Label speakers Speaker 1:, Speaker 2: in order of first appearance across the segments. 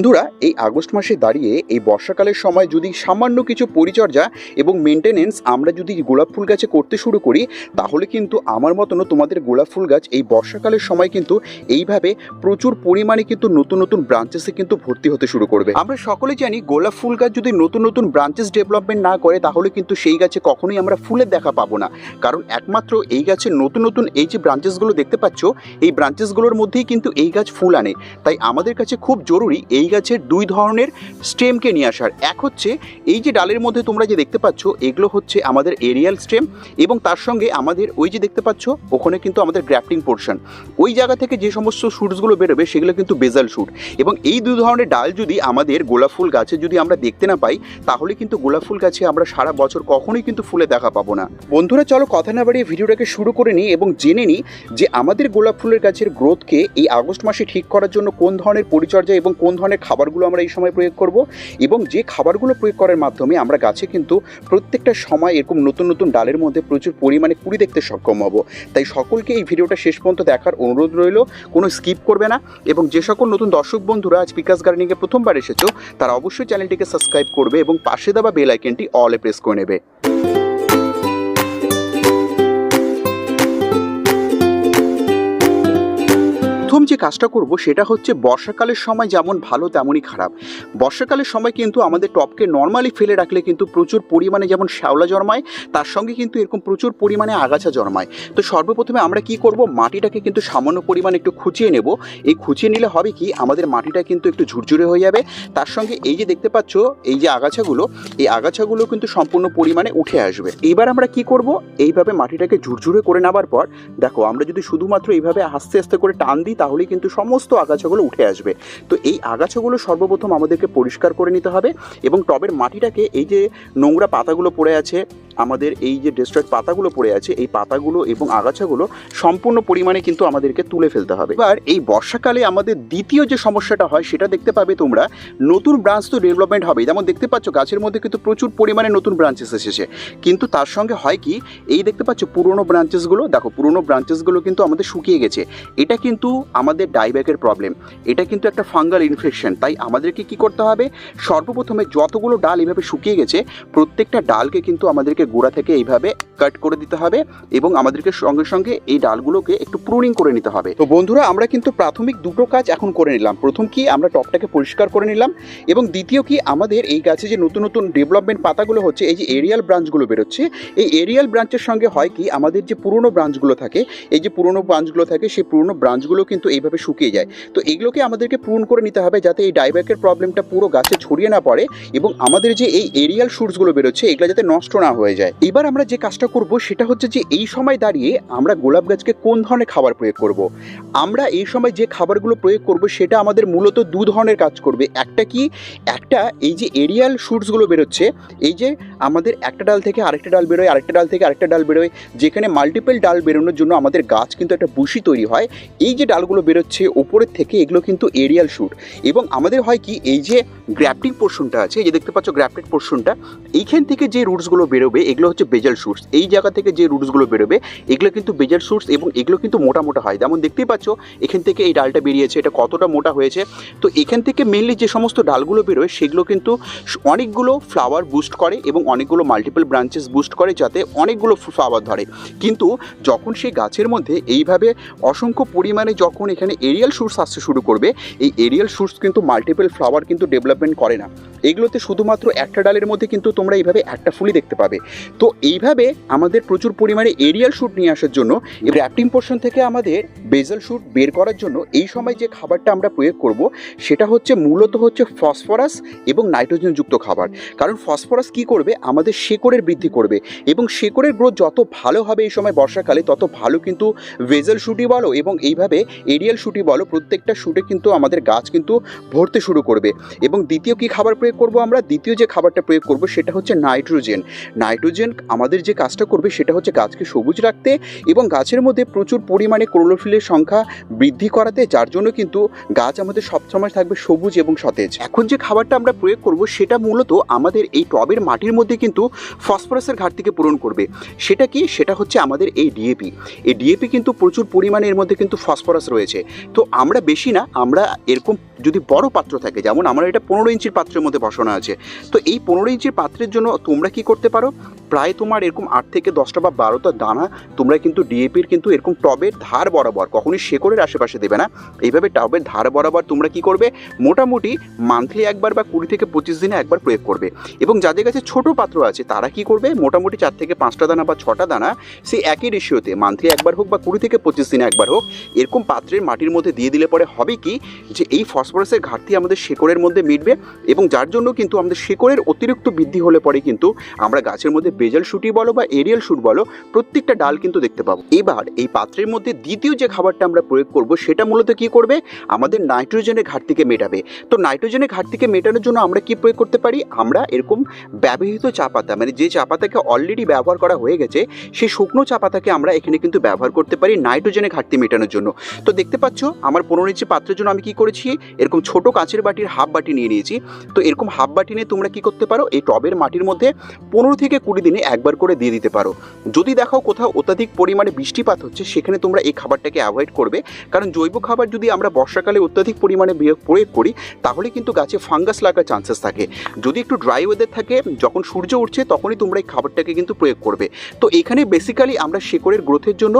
Speaker 1: বন্ধুরা, এই আগস্ট মাসে দাঁড়িয়ে এই বর্ষাকালের সময় যদি সামান্য কিছু পরিচর্যা এবং মেনটেনেন্স আমরা যদি গোলাপ ফুল গাছে করতে শুরু করি, তাহলে কিন্তু আমার মতনও তোমাদের গোলাপ ফুল গাছ এই বর্ষাকালের সময় কিন্তু এইভাবে প্রচুর পরিমাণে কিন্তু নতুন নতুন ব্রাঞ্চেসে কিন্তু ভর্তি হতে শুরু করবে। আমরা সকলে জানি গোলাপ ফুল গাছ যদি নতুন নতুন ব্রাঞ্চেস ডেভেলপমেন্ট না করে, তাহলে কিন্তু সেই গাছে কখনোই আমরা ফুলের দেখা পাবো না। কারণ একমাত্র এই গাছের নতুন নতুন এই যে ব্রাঞ্চেসগুলো দেখতে পাচ্ছ, এই ব্রাঞ্চেসগুলোর মধ্যেই কিন্তু এই গাছ ফুল আনে। তাই আমাদের কাছে খুব জরুরি এই গাছের দুই ধরনের স্টেমকে নিয়ে আসার। এক হচ্ছে, এই যে ডালের মধ্যে তোমরা যে দেখতে পাচ্ছ, এগুলো হচ্ছে আমাদের এরিয়াল স্টেম এবং তার সঙ্গে আমাদের ওই যে দেখতে পাচ্ছ, ওখানে কিন্তু আমাদের গ্র্যাফটিং পোর্শন। ওই জায়গা থেকে যে সমস্ত শুটসগুলো বেরোবে, সেগুলো কিন্তু বেজাল শুট। এবং এই দুই ধরনের ডাল যদি আমাদের গোলাপ ফুল গাছে যদি আমরা দেখতে না পাই, তাহলে কিন্তু গোলাপ ফুল গাছে আমরা সারা বছর কখনোই কিন্তু ফুলে দেখা পাবো না। বন্ধুরা, চলো কথা না বাড়িয়ে ভিডিওটাকে শুরু করে নিই এবং জেনে নিই যে আমাদের গোলাপ ফুলের গাছের গ্রোথকে এই আগস্ট মাসে ঠিক করার জন্য কোন ধরনের পরিচর্যা এবং কোন ধরনের খাবারগুলো আমরা এই সময় প্রয়োগ করব এবং যে খাবারগুলো প্রয়োগ করার মাধ্যমে আমরা গাছে কিন্তু প্রত্যেকটা সময় এরকম নতুন নতুন ডালের মধ্যে প্রচুর পরিমাণে কুড়ি দেখতে সক্ষম হব। তাই সকলকে এই ভিডিওটা শেষ পর্যন্ত দেখার অনুরোধ রইল, কোনো স্কিপ করবে না এবং যে সকল নতুন দর্শক বন্ধুরা আজ বিকাশ গার্ডেনিংয়ে প্রথমবার এসেছ, তারা অবশ্যই চ্যানেলটিকে সাবস্ক্রাইব করবে এবং পাশে দেওয়া বেল আইকনটি অলে প্রেস করে নেবে। প্রথম যে কাজটা করব সেটা হচ্ছে বর্ষাকালের সময় যেমন ভালো তেমনই খারাপ। বর্ষাকালের সময় কিন্তু আমাদের টপকে নর্মালি ফেলে রাখলে কিন্তু প্রচুর পরিমাণে যেমন শ্যাওলা জন্মায়, তার সঙ্গে কিন্তু এরকম প্রচুর পরিমাণে আগাছা জন্মায়। তো সর্বপ্রথমে আমরা কি করব? মাটিটাকে কিন্তু সামান্য পরিমাণে একটু খুঁচিয়ে নেব। এই খুঁচিয়ে নিলে হবে কি? আমাদের মাটিটা কিন্তু একটু ঝুরঝুরে হয়ে যাবে। তার সঙ্গে এই যে দেখতে পাচ্ছ, এই যে আগাছাগুলো, এই আগাছাগুলো কিন্তু সম্পূর্ণ পরিমাণে উঠে আসবে। এইবার আমরা কি করব? এইভাবে মাটিটাকে ঝুরঝুরে করে নেবার পর, দেখো আমরা যদি শুধুমাত্র এইভাবে আস্তে আস্তে করে টান দিই তাহলে কিন্তু সমস্ত আগাছাগুলো উঠে আসবে। তো এই আগাছাগুলো সর্বপ্রথম আমাদেরকে পরিষ্কার করে নিতে হবে এবং টবের মাটিটাকে এই যে নোংরা পাতাগুলো পড়ে আছে, আমাদের এই যে ডিস্ট্রয়েড পাতাগুলো পড়ে আছে, এই পাতাগুলো এবং আগাছাগুলো সম্পূর্ণ পরিমাণে কিন্তু আমাদেরকে তুলে ফেলতে হবে। এবার এই বর্ষাকালে আমাদের দ্বিতীয় যে সমস্যাটা হয়, সেটা দেখতে পাবে তোমরা, নতুন ব্রাঞ্চ তো ডেভেলপমেন্ট হবে যেমন দেখতে পাচ্ছ, গাছের মধ্যে কিন্তু প্রচুর পরিমাণে নতুন ব্রাঞ্চেস এসেছে। কিন্তু তার সঙ্গে হয় কি, এই দেখতে পাচ্ছ পুরনো ব্রাঞ্চেসগুলো দেখো পুরনো ব্রাঞ্চেসগুলো কিন্তু আমাদের শুকিয়ে গেছে। এটা কিন্তু আমাদের ডাইব্যাকের প্রবলেম এটা কিন্তু একটা ফাঙ্গাল ইনফেকশন তাই আমাদেরকে কি করতে হবে? সর্বপ্রথমে যতগুলো ডাল এইভাবে শুকিয়ে গেছে, প্রত্যেকটা ডালকে কিন্তু আমাদেরকে গোড়া থেকে এইভাবে কাট করে দিতে হবে এবং আমাদেরকে সঙ্গে সঙ্গে এই ডালগুলোকে একটু প্রুনিং করে নিতে হবে। তো বন্ধুরা, আমরা কিন্তু প্রাথমিক দুটো কাজ এখন করে নিলাম। প্রথম কি, আমরা টপটাকে পরিষ্কার করে নিলাম এবং দ্বিতীয় কি, আমাদের এই গাছে যে নতুন নতুন ডেভেলপমেন্ট পাতাগুলো হচ্ছে, এই যে এরিয়াল ব্রাঞ্চগুলো বেরোচ্ছে, এই এরিয়াল ব্রাঞ্চের সঙ্গে হয় কি, আমাদের যে পুরনো ব্রাঞ্চগুলো থাকে, এই যে পুরনো ব্রাঞ্চগুলো থাকে, সেই পুরনো ব্রাঞ্চগুলো কিন্তু এইভাবে শুকিয়ে যায়। তো এগুলোকে আমাদেরকে পূরণ করে নিতে হবে যাতে এই ডাইব্যাকের প্রবলেমটা পুরো গাছে ছড়িয়ে না পড়ে এবং আমাদের যে এই এরিয়াল শুটসগুলো বেরোচ্ছে, এগুলো যাতে নষ্ট না হয়ে যায়। এবার আমরা যে কাজটা করব সেটা হচ্ছে যে এই সময় দাঁড়িয়ে আমরা গোলাপ গাছকে কোন ধরনের খাবার প্রয়োগ করব। আমরা এই সময় যে খাবারগুলো প্রয়োগ করব সেটা আমাদের মূলত দু ধরনের কাজ করবে। একটা কি? একটা এই যে এরিয়াল শুটসগুলো বেরোচ্ছে, এই যে আমাদের একটা ডাল থেকে আরেকটা ডাল বেরোয়, আরেকটা ডাল থেকে আরেকটা ডাল বেরোয়, যেখানে মাল্টিপল ডাল বেরোনোর জন্য আমাদের গাছ কিন্তু একটা বুশি তৈরি হয়। এই যে ডালগুলো বেরোচ্ছে, ওপরের থেকে এগুলো কিন্তু এরিয়াল শ্যুট এবং আমাদের হয় কি, এই যে গ্র্যাফটিং পোর্শনটা আছে, এই যে দেখতে পাচ্ছ গ্র্যাফটেড পোর্শনটা এইখান থেকে যে রুটসগুলো বেরোবে, এগুলো হচ্ছে বেজাল শুটস এই জায়গা থেকে যে রুটসগুলো বেরোবে, এগুলো কিন্তু বেজাল শুটস এবং এগুলো কিন্তু মোটা মোটা হয়। যেমন দেখতেই পাচ্ছ, এখান থেকে এই ডালটা বেরিয়েছে, এটা কতটা মোটা হয়েছে। তো এখান থেকে মেনলি যে সমস্ত ডালগুলো বেরোয়, সেগুলো কিন্তু অনেকগুলো ফ্লাওয়ার বুস্ট করে এবং অনেকগুলো মাল্টিপল ব্রাঞ্চেস বুস্ট করে যাতে অনেকগুলো ফ্লাওয়ার ধরে। কিন্তু যখন সেই গাছের মধ্যে এইভাবে অসংখ্য পরিমাণে যখন এখানে এরিয়াল শুটস আসতে শুরু করবে, এই এরিয়াল শুটস কিন্তু মাল্টিপল ফ্লাওয়ার কিন্তু ডেভেলপমেন্ট করে না। এগুলোতে শুধুমাত্র একটা ডালের মধ্যে কিন্তু তোমরা এইভাবে একটা ফুলই দেখতে পাবে। তো এইভাবে আমাদের প্রচুর পরিমাণে এরিয়াল শুট নিয়ে আসার জন্য র্যাপটিং পোর্শন থেকে আমাদের বেজাল শুট বের করার জন্য এই সময় যে খাবারটা আমরা প্রয়োগ করব, সেটা হচ্ছে মূলত হচ্ছে ফসফরাস এবং নাইট্রোজেনযুক্ত খাবার। কারণ ফসফরাস কি করবে? আমাদের শেকড়ের বৃদ্ধি করবে এবং শেকড়ের গ্রোথ যত ভালো হবে এই সময় বর্ষাকালে, তত ভালো কিন্তু ভেজাল শুটি বলো এবং এইভাবে এরিয়াল শুটি বলো, প্রত্যেকটা শুটে কিন্তু আমাদের গাছ কিন্তু ভরতে শুরু করবে। এবং দ্বিতীয় কি খাবার প্রয়োগ করব আমরা? দ্বিতীয় যে খাবারটা প্রয়োগ করব সেটা হচ্ছে নাইট্রোজেন। নাইট্রোজেন আমাদের যে কাজটা করবে সেটা হচ্ছে গাছকে সবুজ রাখতে এবং গাছের মধ্যে প্রচুর পরিমাণে ক্লোরোফিলের সংখ্যা বৃদ্ধি করাতে, যার জন্য কিন্তু গাছ আমাদের সবসময় থাকবে সবুজ এবং সতেজ। এখন যে খাবারটা আমরা প্রয়োগ করব সেটা মূলত আমাদের এই টবের মাটির মধ্যে কিন্তু ফসফরাসের ঘাটতিকে পূরণ করবে। সেটা কি? সেটা হচ্ছে আমাদের এই ডিএপি। এই ডিএপি কিন্তু প্রচুর পরিমাণে এর মধ্যে কিন্তু ফসফরাস রয়েছে। তো আমরা বেশি না, আমরা এরকম যদি বড় পাত্র থাকে, যেমন আমার এটা পনেরো ইঞ্চির পাত্রের মধ্যে বসানো আছে, তো এই পনেরো ইঞ্চির পাত্রের জন্য তোমরা কি করতে পারো? প্রায় তোমার এরকম আট থেকে দশটা বা বারোটা দানা তোমরা কিন্তু ডিএপির কিন্তু এরকম টবের ধার বরাবর, কখনই শেকড়ের আশেপাশে দেবে না। এইভাবে টবের ধার বরাবর তোমরা কি করবে? মোটামুটি মান্থলি একবার বা কুড়ি থেকে পঁচিশ দিনে একবার প্রয়োগ করবে। এবং যাদের কাছে ছোট পাত্র আছে, তারা কি করবে? মোটামুটি চার থেকে পাঁচটা দানা বা ছটা দানা সেই একই রেশিওতে মান্থলি একবার হোক বা কুড়ি থেকে পঁচিশ দিনে একবার হোক, এরকম পাত্রের মাটির মধ্যে দিয়ে দিলে পরে হবে কি? যে এই ফসফরাসের ঘাটতি আমাদের শেকড়ের মধ্যে মিটবে এবং যার জন্য কিন্তু আমাদের শেকড়ের অতিরিক্ত বৃদ্ধি হলে পরে কিন্তু আমরা গাছের মধ্যে বেজাল শুটি বলো বা এরিয়াল শুট বলো, প্রত্যেকটা ডাল কিন্তু দেখতে পাবো। এবার এই পাত্রের মধ্যে দ্বিতীয় যে খাবারটা আমরা প্রয়োগ করব, সেটা মূলত কি করবে? আমাদের নাইট্রোজেনের ঘাটতিকে মেটাবে। তো নাইট্রোজেনের ঘাটতিকে মেটানোর জন্য আমরা কি প্রয়োগ করতে পারি? আমরা এরকম ব্যবহৃত চা পাতা মানে যে চা পাতাকে অলরেডি ব্যবহার করা হয়ে গেছে সেই শুকনো চা পাতাকে আমরা এখানে কিন্তু ব্যবহার করতে পারি নাইট্রোজেনের ঘাটতি মেটানোর জন্য। তো দেখতে পাচ্ছ, আমার পনেরো ইঞ্চি পাত্রের জন্য আমি কি করেছি? এরকম ছোট কাঁচের বাটির হাফ বাটি নিয়ে নিয়েছি। তো এরকম হাফ বাটি নিয়ে তোমরা কি করতে পারো? এই টবের মাটির মধ্যে পনেরো থেকে কুড়ি দিনে একবার করে দিয়ে দিতে পারো। যদি দেখাও কোথাও অত্যাধিক পরিমাণে বৃষ্টিপাত হচ্ছে, সেখানে তোমরা এই খাবারটাকে অ্যাভয়েড করবে। কারণ জৈব খাবার যদি আমরা বর্ষাকালে অত্যাধিক পরিমাণে প্রয়োগ করি, তাহলে কিন্তু গাছে ফাঙ্গাস লাগার চান্সেস থাকে। যদি একটু ড্রাই ওয়েদার থাকে, যখন সূর্য উঠছে, তখনই তোমরা এই খাবারটাকে কিন্তু প্রয়োগ করবে। তো এখানে বেসিক্যালি আমরা শেকড়ের গ্রোথের জন্য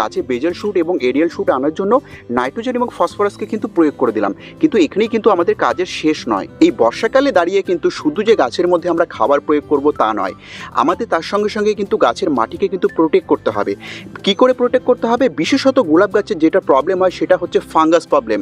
Speaker 1: গাছে বেজাল শুট এবং এরিয়াল শুট আনার জন্য নাইট্রোজেন এবং ফসফরাসকে কিন্তু প্রয়োগ করে দিলাম। কিন্তু এখানেই কিন্তু আমাদের কাজের শেষ নয়। এই বর্ষাকালে দাঁড়িয়ে কিন্তু শুধু যে গাছের মধ্যে আমরা খাবার প্রয়োগ করব তা নয়, আমাদের তার সঙ্গে সঙ্গে কিন্তু গাছের মাটিকে কিন্তু প্রোটেক্ট করতে হবে। কি করে প্রোটেক্ট করতে হবে? বিশেষত গোলাপ গাছের যেটা প্রবলেম হয় সেটা হচ্ছে fungus problem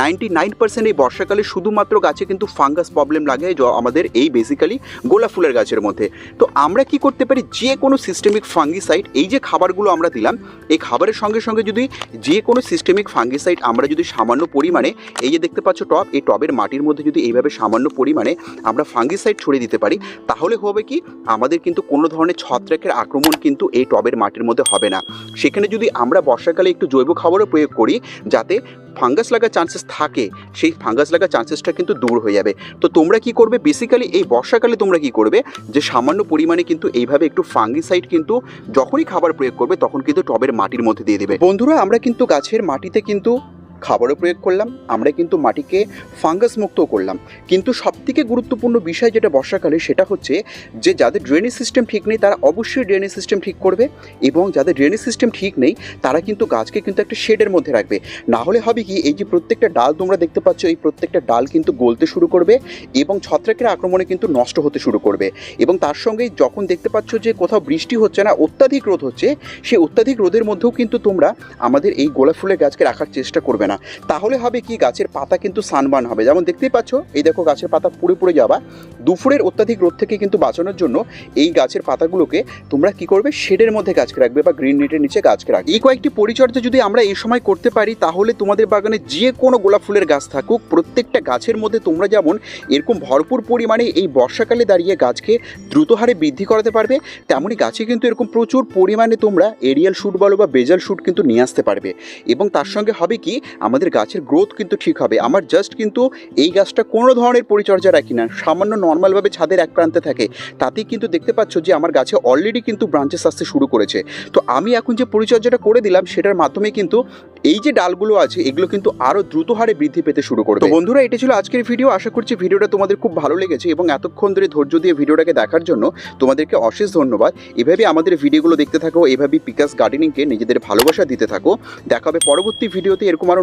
Speaker 1: ninety nine percent এই বর্ষাকালে শুধুমাত্র গাছে কিন্তু ফাঙ্গাস প্রবলেম লাগে আমাদের এই বেসিক্যালি গোলাপ ফুলের গাছের মধ্যে। তো আমরা কি করতে পারি? যে কোনো সিস্টেমিক ফাঙ্গিসাইড এই যে খাবারগুলো আমরা দিলাম, এই খাবারের সঙ্গে সঙ্গে যদি যে কোনো সিস্টেমিক ফাঙ্গিসাইড আমরা যদি সামান্য পরিমাণে, এই যে দেখতে পাচ্ছ টব, এই টবের মাটির মধ্যে যদি এইভাবে সামান্য পরিমাণে আমরা ফাঙ্গিসাইড ছড়িয়ে দিতে পারি, তাহলে হবে কি, আমাদের কিন্তু কোনো ধরনের ছত্রাকের আক্রমণ কিন্তু এই টবের মাটির মধ্যে হবে না। সেখানে যদি আমরা বর্ষাকালে একটু জৈব খাবারও প্রয়োগ করি, যাতে ফাঙ্গাস লাগার চান্সেস থাকে, সেই ফাঙ্গাস লাগার চান্সেসটা কিন্তু দূর হয়ে যাবে। তো তোমরা কি করবে? বেসিক্যালি এই বর্ষাকালে তোমরা কি করবে? যে সামান্য পরিমাণে কিন্তু এইভাবে একটু ফাঙ্গিসাইড কিন্তু যখনই খাবার প্রয়োগ করবে, তখন কিন্তু টবের মাটির মধ্যে দিয়ে দেবে। বন্ধুরা, আমরা কিন্তু গাছের মাটিতে কিন্তু খাবারও প্রয়োগ করলাম, আমরা কিন্তু মাটিকে ফাঙ্গাস মুক্তও করলাম। কিন্তু সবথেকে গুরুত্বপূর্ণ বিষয় যেটা বর্ষাকালে সেটা হচ্ছে যে যাদের ড্রেনেজ সিস্টেম ঠিক নেই, তারা অবশ্যই ড্রেনেজ সিস্টেম ঠিক করবে এবং যাদের ড্রেনেজ সিস্টেম ঠিক নেই, তারা কিন্তু গাছকে কিন্তু একটা শেডের মধ্যে রাখবে। না হলে হবে কি, এই যে প্রত্যেকটা ডাল তোমরা দেখতে পাচ্ছ, এই প্রত্যেকটা ডাল কিন্তু গলতে শুরু করবে এবং ছত্রাকের আক্রমণে কিন্তু নষ্ট হতে শুরু করবে। এবং তার সঙ্গে যখন দেখতে পাচ্ছ যে কোথাও বৃষ্টি হচ্ছে না, অত্যাধিক রোদ হচ্ছে সেই অত্যাধিক রোদের মধ্যেও কিন্তু তোমরা আমাদের এই গোলাপ ফুলের গাছকে রাখার চেষ্টা করবে না। তাহলে হবে কি, গাছের পাতা কিন্তু সানবান হবে। যেমন দেখতেই পাচ্ছ, এই দেখো গাছের পাতা পুড়ে পুড়ে যাওয়া। দুপুরের অত্যাধিক রোদ থেকে কিন্তু বাঁচানোর জন্য এই গাছের পাতাগুলোকে তোমরা কি করবে? শেডের মধ্যে গাছকে রাখবে বা গ্রিন নেটের নিচে গাছকে রাখবে। এই কয়েকটি পরিচর্যা যদি আমরা এই সময় করতে পারি, তাহলে তোমাদের বাগানে যে কোনো গোলাপ ফুলের গাছ থাকুক, প্রত্যেকটা গাছের মধ্যে তোমরা যেমন এরকম ভরপুর পরিমাণে এই বর্ষাকালে দাঁড়িয়ে গাছকে দ্রুত হারে বৃদ্ধি করাতে পারবে তেমনই গাছে কিন্তু এরকম প্রচুর পরিমাণে তোমরা এরিয়াল শুট বলো বা বেজাল শুট কিন্তু নিয়ে আসতে পারবে। এবং তার সঙ্গে হবে কি আমাদের গাছের গ্রোথ কিন্তু ঠিক হবে। আমার জাস্ট কিন্তু এই গাছটা কোনো ধরনের পরিচর্যা রাখি না। সামান্য নর্মালভাবে ছাদের এক প্রান্তে থাকে। তাতেই কিন্তু দেখতে পাচ্ছ যে আমার গাছে অলরেডি কিন্তু ব্রাঞ্চেস আসতে শুরু করেছে। তো আমি এখন যে পরিচর্যাটা করে দিলাম, সেটার মাধ্যমে কিন্তু এই যে ডালগুলো আছে, এগুলো কিন্তু আরও দ্রুত হারে বৃদ্ধি পেতে শুরু করবে। তো বন্ধুরা এটা ছিল আজকের ভিডিও আশা করছি ভিডিওটা তোমাদের খুব ভালো লেগেছে এবং এতক্ষণ ধরে ধৈর্য দিয়ে ভিডিওটাকে দেখার জন্য তোমাদেরকে অশেষ ধন্যবাদ। এভাবে আমাদের ভিডিওগুলো দেখতে থাকো। এভাবেই পিকাস গার্ডেনিংকে নিজেদের ভালোবাসা দিতে থাকো। দেখা হবে পরবর্তী ভিডিওতে এরকম আরও